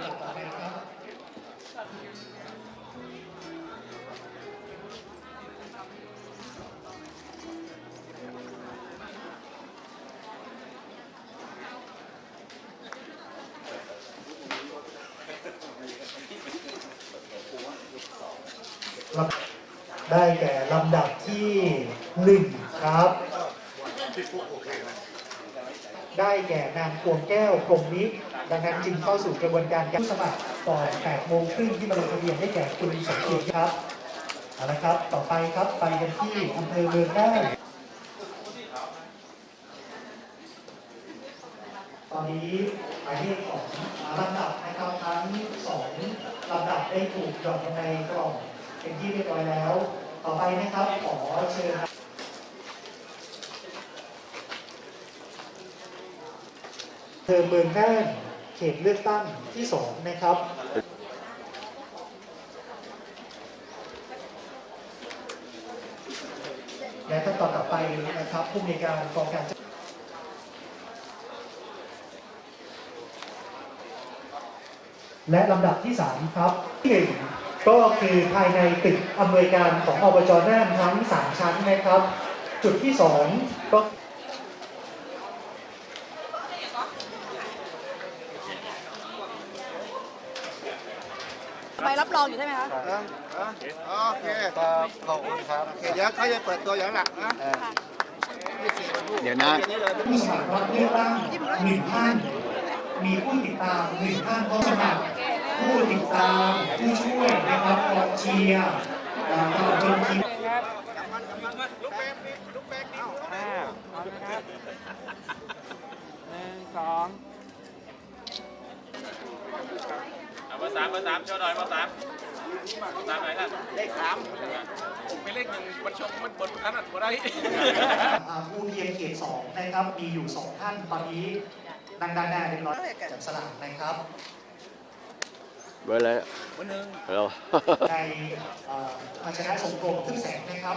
ลับต่อไปครับได้แก่ลำดับที่หนึ่งครับ ได้แก่นางพวงแก้วพรมนิ ดังนั้นจึงเข้าสู่กระบวนการการสมัครก่อน8โมงครึ่งที่มาลงทะเบียนได้แก่คุณสมเกียรติครับเอาละครับ ต่อไปครับไปกันที่อำเภอเมืองได้ตอนนี้หมายเลขของลำดับนะครับทั้งสองลำดับได้ถูกหย่อนลงในกล่องเป็นที่เรียบร้อยแล้ว ต่อไปนะครับขอเชิญเภอเมืองน่าน ตเลือกตั้งที่สองนะครับและขั้นตอนต่อไปนะครับผู้มีการกองการและลำดับที่ 3 ครับที่หนึ่งก็คือภายในตึกอำนวยการของอบจน่านทั้ง 3 ชั้นนะครับ จุดที่ 2 ก็ ใบรับรองอยู่ใช่ไหมคะโอเคครับขอบคุณครับ โอเคเดี๋ยวเขาจะเปิดตัวอย่างหลักนะยี่สิบวันพูดเดี๋ยวนะนี้เลย ผู้สมัครรับเลือกตั้งหนึ่งท่าน มีผู้ติดตามหนึ่งท่านก็สมัครผู้ติดตามผู้ช่วยนะครับกองเชียร์อ่าตลอดจนทีมลูกแป๊กนี่ลูกแป๊กนี่อ่าพร้อมนะครับ สามเบอร์สามโชว์หน่อยเบอร์สามเบอร์สามไหนท่านเลขสามเป็นเลขหนึ่งมันชมมันบนอันนั้นบ่ได้อ่าผู้เพียงเขตสองนะครับมีอยู่สองท่านตอนนี้นั่งด้านหน้าเรียบร้อยจับสลากนะครับเบอร์อะไรเบอร์หนึ่งเราในเอ่อภาชนะสงกรมทึ่งแสงนะครับ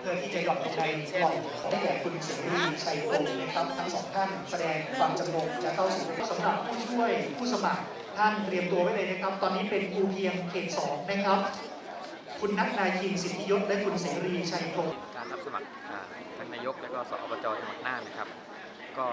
เพื่อที่จะหย่อนลงในกล่องของแก่คุณเสรีชัยพงศ์นะครับทั้งสองท่านแสดงความจำนงจะเข้าสู่สำหรับผู้ช่วยผู้สมัคร ท่านเตรียมตัวไว้เลยนะครับ ตอนนี้เป็นภูเพียงเขตสองนะครับ คุณนัทนายคิงสิทธิยศและคุณเสรีชัยพงศ์การรับสมัครอ่าทั้งนายกและก็สอบจจังหวัดน่านนะครับ ก็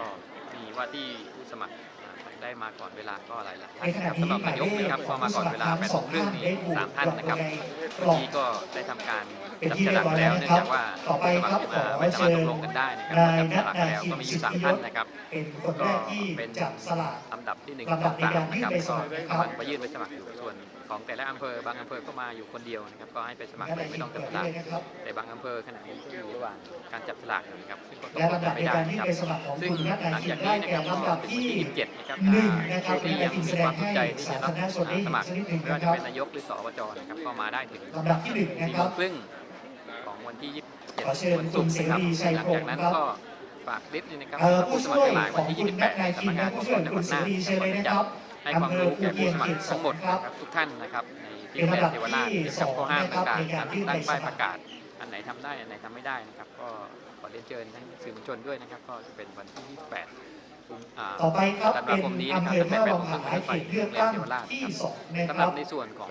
มีว่าที่ผู้สมัครอ่าได้มาก่อนเวลาก็หลายหลายท่าในนขนะณะครับนี้สำหรับหมายนายเลกขนะครับขพอองมาผู้สก่อนมัครเวลาทั้งแปดสโมองงครึ่งท่านนี่ได้ถูกสามท่านนะครับก เมื่ล่อองกี้ก็ได้ทำการเป็นจับที่ฉเรียลาบกร้อยแล้วแล้วเนื่นะองครับจากว่าต่อไปผู้สครัมับครขอไม่สามารเชิถตญกลงกันได้นะครับนายจับนัฉทลากนาแล้วคิก็งมีอสิยู่ทสามธิยท่านศนะครับเป็นคนแรก็กที่เป็นจับสลากลำดับที่หนึ่งลำดับสองสามในการนะครับยื่นใบสก็มัครนะครับกำลังไปยื่นใบสมัครอยู่ส่วนของแต่ละอำเภอบางอำเภอก็มาอยู่คนเดียวนะครับก็ให้ไปสมัครเลยไม่ต้องจับฉลากนะครับแต่บางอำเภอขณะนี้ก็อยู่ระหว่างการจับฉลากอยู่นะครับซึ่งก็ตกและลงลำกัดันบไม่ในได้การนะยื่นครับใบสมัครของซึ่งคุณนัทหนาลังคิจางกได้นี้นะแก่ครับลำดับถึงที่วันที่ 27 นะครับหนึ่งนะครับผู้ที่ยังในการมีความสนใจแสที่ดจะงรับให้สาธารณชนได้สมัครชนิดหนึ่งไม่ว่านะคจะรับเป็นนายกหรือสอบจนะครับก็มาได้ถึงลำดับที่หนึ่งนะสี่คโมรับงครึ่งของวันที่ขอเชิญ27วันศุกร์นะครับคุณเสรีชัยหลังพงศ์จากนั้นครับก็ฝากลิสต์นี่นะครับเอ่อผู้ผู้สช่มัครวยทั้งหลายขวันองที่คุณนัท28นายสำคินังกงาและนผู้ปกช่วยครองคุจัณงหเสวัดรีน่านใช่ไหมจะนะครับให้ความรู้แก่ผู้สมัครอำเภอภูทั้งหมดเก็ตเขตนะครับสองทุกท่านนะครับในที่เป็นแยลำดักบเทวราชที่เกี่ยวกับข้อห้ามสองนะครับต่างในการๆยื่นตั้งใบสมัป้ายครประกาศ อันไหนทำได้อันไหนทำไม่ได้นะครับก็ขอเรียนเชิญทั้งสื่อมวลชนด้วยนะครับ ก็จะเป็นวันที่ 28กุมอ่าต่อไปครับธันเป็วานคมนี้นะอำคเภรับอตั้งแต่ท่า8วัโมงงครึ่ผางเป็นเขต้นตไปเลือกโรงเรียนเทวราชนะครับตั้งที่สองนะคสำหรัรับบในส่วนของ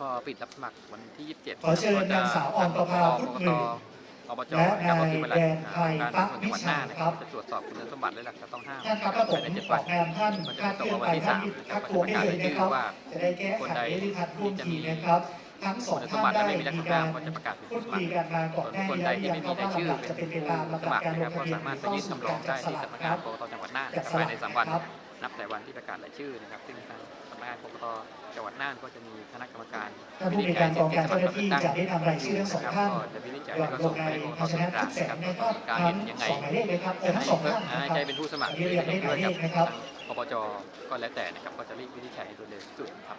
พอปิดรับสมัครวันที่ 27ขอเชิญนางสาวออมประภาพุทธหมื่นอบจและนะครับก็คือเวลาแดนไทยการปักส่วนจังหวัดน่านนะควิชาครัรับบจะตรวจสอบคุณสมบัติและหลักฐานต้องห้ามท่านครับถ้าผมภายใน7อวัอนกนามท่านมันจะคาดตเคกลื่อนวันไปที่ท่าน3หยุดนะครัคับดก็ตัวจะได้ประกาศเลยรายนะชื่ครับอว่าจะได้แก้ไขไม่ได้ทันท่วงทีนะครับทั้งสองคุณสท่ามนบัติได้และไม่มีหลักมีฐานการก็จะประกาศเป็นพูดผู้สมัคุคยรกันมาก่อนหน้าคนนี้ใดแล้วที่ยังไม่คมีรับรายว่าชื่อลำดับจะเป็นไปตามสลำดับมัครการลนะงครับทะก็เบียนสามารถไปเข้ายื่นสู่คำร้กาอรงจัได้บสที่ลากสำนักคงารันบกกตจังหวัดน่านจับนะครับสลากภายในสามวันครับนับแต่วันที่ประกาศรายชื่อนะครับซึ่งทางสำนั กงานกกตจังหวัดน่านก็จะมีคณะกรรมการท่านผู้มีการกองการเจ้าหน้าที่จะได้นำรายชื่อทั้งสองท่านก็จะวินิจฉัยหย่อแล้นวก็ลส่งงในไปให้กภาชตนะกทุลางกแสนะนครับนะครับการทั้เห็งนยังไงสองหมายเลขเลยครับเออจะทั้งให้สองท่านให้นะคใจรับเป็นผู้สมัครอันนี้เรียกได้หมายเลขนะครับอบจก็แล้วแต่นะครับก็จะรีบวินิจฉัยโดยเร็วที่สุดครับ